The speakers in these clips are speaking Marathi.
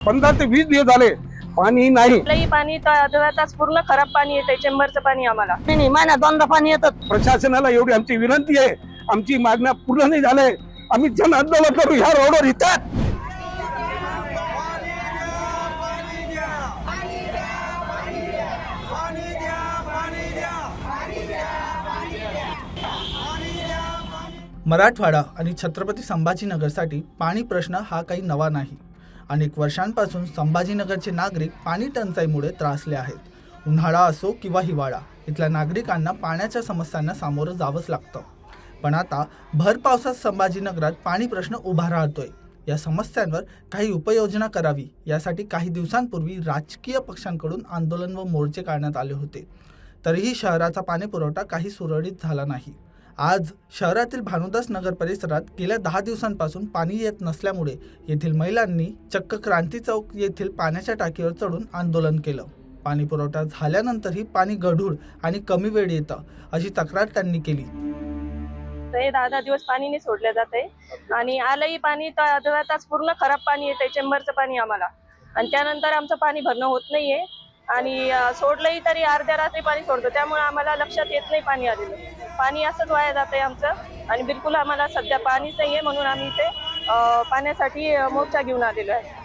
पंधरा ते वीस दिवस झाले पाणी नाही. पाणी अर्धा तास पूर्ण खराब पाणी येते चेंबरचं पाणी आम्हाला. नाही नाही महिन्यात दोनदा पाणी येतात प्रशासनाला एवढी आमची विनंती आहे. आमची मागण्या पूर्ण नाही झालंय आम्ही जन आंदोलन करू ह्या रोडवर येतात. मराठवाडा आणि छत्रपती संभाजीनगरसाठी पाणी प्रश्न हा काही नवा नाही. अनेक वर्षांपासून संभाजीनगरचे नागरिक पाणी टंचाईमुळे त्रासले आहेत. उन्हाळा असो किंवा हिवाळा इथल्या नागरिकांना पाण्याच्या समस्यांना सामोरं जावंच लागतं. पण आता भर पावसात संभाजीनगरात पाणी प्रश्न उभा राहतोय. या समस्यांवर काही उपाययोजना करावी यासाठी काही दिवसांपूर्वी राजकीय पक्षांकडून आंदोलन व मोर्चे काढण्यात आले होते. तरीही शहराचा पाणी पुरवठा काही सुरळीत झाला नाही. आज शहरातील भानुदास नगर परिसरात गेल्या दहा दिवसांपासून पाणी येत नसल्यामुळे येथील महिलांनी चक्क क्रांती चौक येथील पाण्याच्या टाकीवर चढून आंदोलन केलं. पाणी पुरवठा झाल्यानंतरही पाणी गढूळ आणि कमी वेळ येतं अशी तक्रार त्यांनी केली. तर हे दहा दहा दिवस पाणी नाही सोडलं जाते आणि आलंही पाणी तर अर्धा तास पूर्ण खराब पाणी येते चेंबरचं पाणी आम्हाला. आणि त्यानंतर आमचं पाणी भरणं होत नाहीये. आणि सोडलंही तरी अर्ध्या रात्री पाणी सोडतो. त्यामुळे आम्हाला लक्षात येत नाही पाणी आलेलं. पाणी असंच वाया जात आहे आमचं. आणि बिलकुल आम्हाला सध्या पाणीच नाही आहे म्हणून आम्ही इथे पाण्यासाठी मोर्चा घेऊन आलेलो आहे.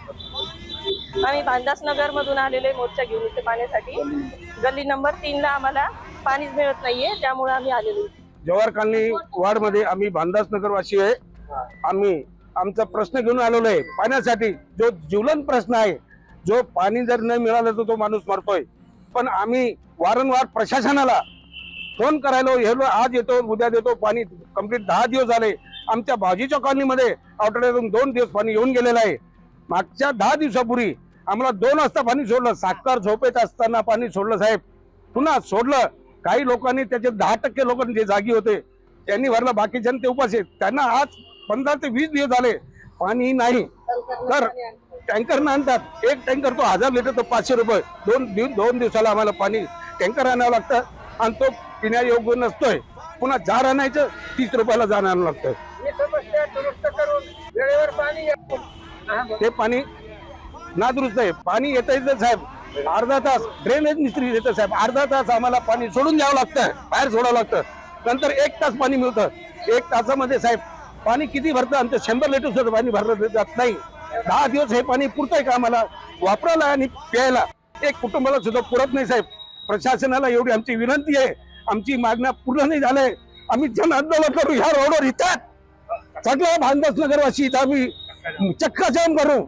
आम्ही भांदास मधून आलेलो आहे मोर्चा घेऊन इथे पाण्यासाठी. गल्ली नंबर तीनला आम्हाला पाणीच मिळत नाहीये त्यामुळे आम्ही आलेलो जवाहर कॉलनी वार्डमध्ये आम्ही भानदास वासी आहे. आम्ही आमचा प्रश्न घेऊन आलेलो आहे. पाण्यासाठी जो जीवलंत प्रश्न आहे जो पाणी जर न मिळालं तर तो माणूस मरतोय. पण आम्ही वारंवार प्रशासनाला फोन करायला हेलो आज येतो उद्या देतो पाणी कंप्लीट दहा दिवस झाले. आमच्या भाजीच्या कॉलनीमध्ये आठवड्यातून दोन दिवस पाणी येऊन गेलेलं आहे. मागच्या दहा दिवसापूर्वी आम्हाला दोन वाजता पाणी सोडलं. साखर झोपेत असताना पाणी सोडलं साहेब. पुन्हा सोडलं. काही लोकांनी त्याचे दहा टक्के लोक जे जागी होते त्यांनी भरलं. बाकीच्या ते उपास आहेत. त्यांना आज पंधरा ते वीस दिवस झाले पाणी नाही. तर टँकर आणतात. एक टँकर तो हजार लिटर तो पाचशे रुपये. दोन दिव दोन दिवसाला आम्हाला पाणी टँकर आणावं लागतं आणि तो पिण्यायोग्य नसतोय. पुन्हा जार आणायचं तीस रुपयाला जार आणावं लागतं. ते पाणी नादुरुस्त आहे. पाणी येतं येतं साहेब. अर्धा तास ड्रेनेज मिस्त्री येतं साहेब. अर्धा तास आम्हाला पाणी सोडून द्यावं लागतं. बाहेर सोडावं लागतं. नंतर एक तास पाणी मिळतं. एक तासामध्ये साहेब पाणी किती भरतं? आमचं शंभर लिटर सुद्धा पाणी भरलं जात नाही. दहा दिवस हे पाणी पुरतंय का आम्हाला? वापरायला आणि प्यायला. एक कुटुंबाला सुद्धा पुरत नाही साहेब. प्रशासनाला एवढी आमची विनंती आहे. आमची मागण्या पूर्ण नाही झालंय. आम्ही जन आंदोलन करू ह्या रोडवर येतात सगळ्या भानदास नगरवासी इथं आम्ही चक्काजाम करू.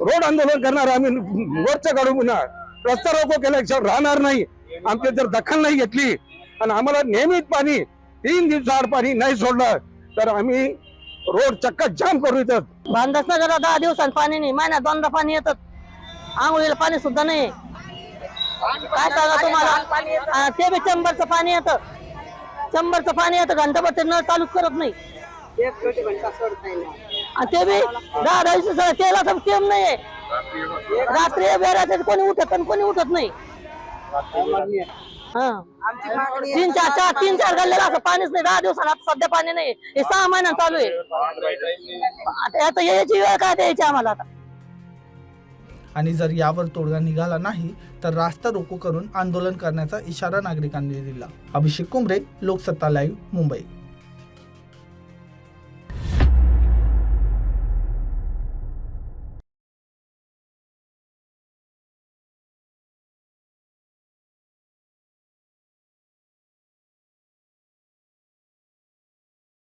रोड आंदोलन करणार आम्ही. मोर्चा काढू पुन्हा रस्ता रोको केल्याशिवाय राहणार नाही. आमची जर दखल नाही घेतली आणि आम्हाला नियमित पाणी तीन दिवसाआड पाणी नाही सोडलं तर आम्ही रोड चक्का जाम करू इथं. बांधास नगर दहा दिवसांनी पाणी नाही महिन्यात दोनदा पाणी येतात. आंघोळीला पाणी सुद्धा नाही. काय सांगा तुम्हाला? हा, ते बी चंबरचं पाणी येतं. चंबरचं पाणी येतं घंटाभर ते नळ चालूच करत नाही. आणि ते बी दहा दहा केला तर केम नाहीये. रात्री बेराच्या कोणी उठत आणि कोणी उठत नाही. तीन चार चार तीन चार गल्ल्याला असं पाणीच नाही. दहा दिवसाला आता सध्या पाणी नाही. हे सहा महिन्यात चालू आहे. आता याची वेळ काय द्यायची आम्हाला आता? आणि जर यावर तोडगा निघाला नाही तर रास्ता रोको करून आंदोलन करण्याचा इशारा नागरिकांनी दिला. अभिषेक कुंबरे लोकसत्ता लाईव्ह मुंबई.